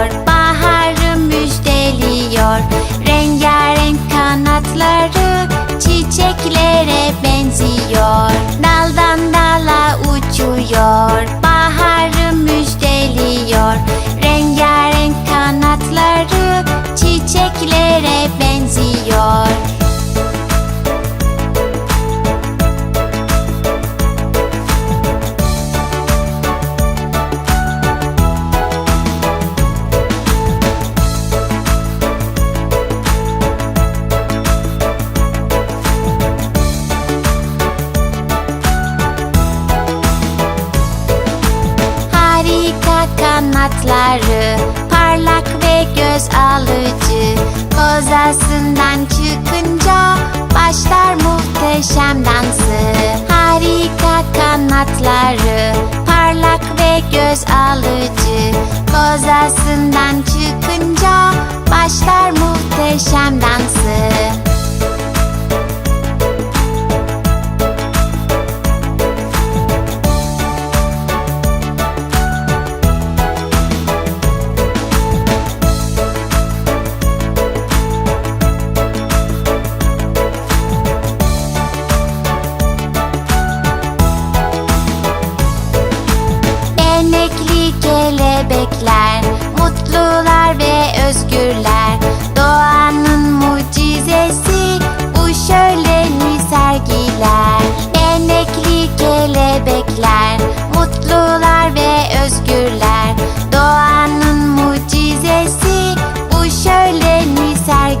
Baharı müjdeliyor. Kanatları Parlak ve göz alıcı. Kozasından çıkınca Başlar muhteşem dansı. Harika kanatları Parlak ve göz alıcı. Kozasından çıkınca Başlar muhteşem dansı renkli kelebekler Mutlular ve özgürler. Doğanın mucizesi Bu şöleni sergiler. Benekli kelebekler Mutlular ve özgürler.